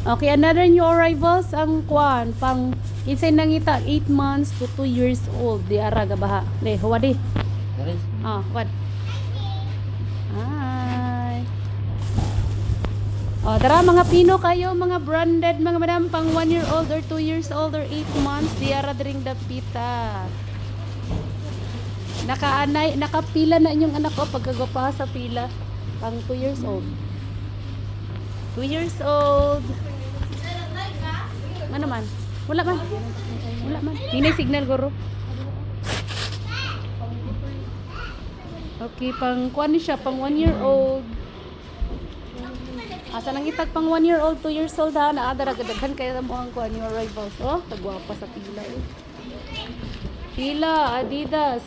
Okay, another new arrivals ang kwan pang kinsay nangita 8 months to 2 years old di ara gabaha. Le, huwad di. Ah, huwad. Hi. Oh, tara mga pino kayo, mga branded, mga madam pang 1 year old or 2 years old or 8 months di ara dring dapita. Nakaanay, nakapila na inyong anak ko pagkagapa sa pila pang 2 years old. 2 years old. Ano man? Wala man. Wala man. Hinay signal guro. Okay, pang kuan siya, pang 1 year old. Asa nang itag pang 1 year old, 2 years old ha, naadara gadaghan kaya mo ang kuan yung arrivals. Oh, tagwapa sa pila eh. Pila, Adidas,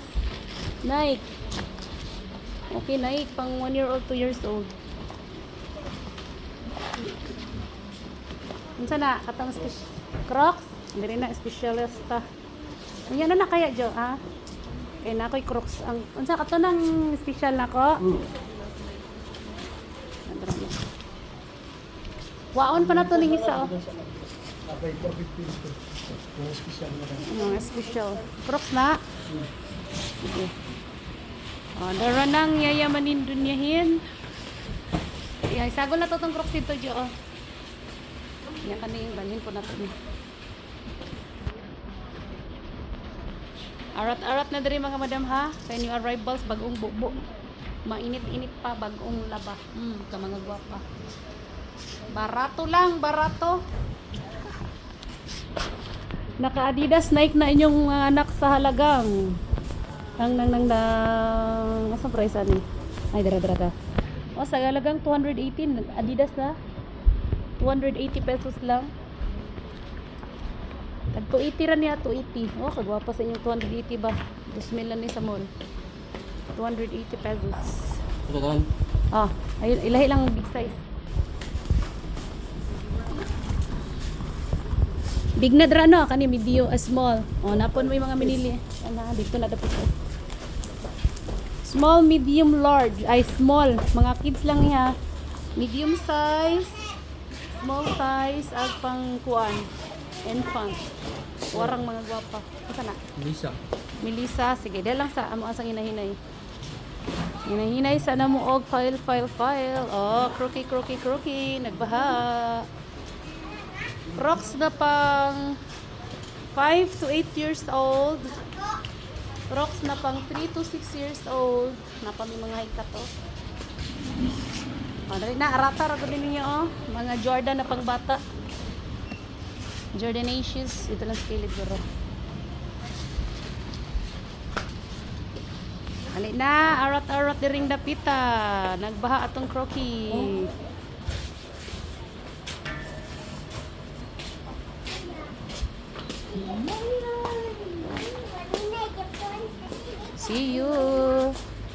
Nike. Okay, Nike, pang 1 year old, 2 years old. Unsa na katong spes- Crocs? Diri na espesyalista. Unya na na kaya Jo, ha? Kay na ako'y Crocs ang unsa kato nang special nako? Na. Waon pa na to ning isa oh. Abay, 450 ito. Yung special na rin. Mga special. Crocs na. Sige. Oh, dara nang yayamanin dunyahin. Ay, sagol na to tong Crocs dito, Jo. Oh. Yan kaning balhin po nato ni. Arat-arat na diri mga madam ha. Kay new arrivals bagong bubo. Mainit-init pa bagong laba. Mm, ka mga gwapa. Barato lang, barato. Naka-Adidas Nike na inyong mga anak sa halagang nang nang nang nang asa price ani? Ay dara dara dara. O sa halagang 218 Adidas na. 280 pesos lang. Tag 280 ra niya 280. Oh kagwapa sa inyong 280 ba? 2,000 lang ni sa mall. 280 pesos. Ito? Ah, ay ilahi lang ang big size. Big na dra no, kani medium a small. Oh, napon mo yung mga minili. Ano, dito na dapat. Small, medium, large. Ay, small. Mga kids lang niya. Medium size, small size, at pang kuan. Infant. Warang mga gwapa. Ito na. Lisa. Melissa, sige, dahil lang sa amo asang hinahinay. Hinahinay sa na mo og file, file, file. Oh, crookie, crookie, crookie. Nagbaha. Crocs na pang 5 to 8 years old. Crocs na pang 3 to 6 years old. Napa may mga hika to. Oh, dali na, arata ra din ninyo oh. Mga Jordan na pang bata. Jordanaceous. Ito lang skillet guro. Ali na, arat-arat diring dapita. Nagbaha atong crocky. See you.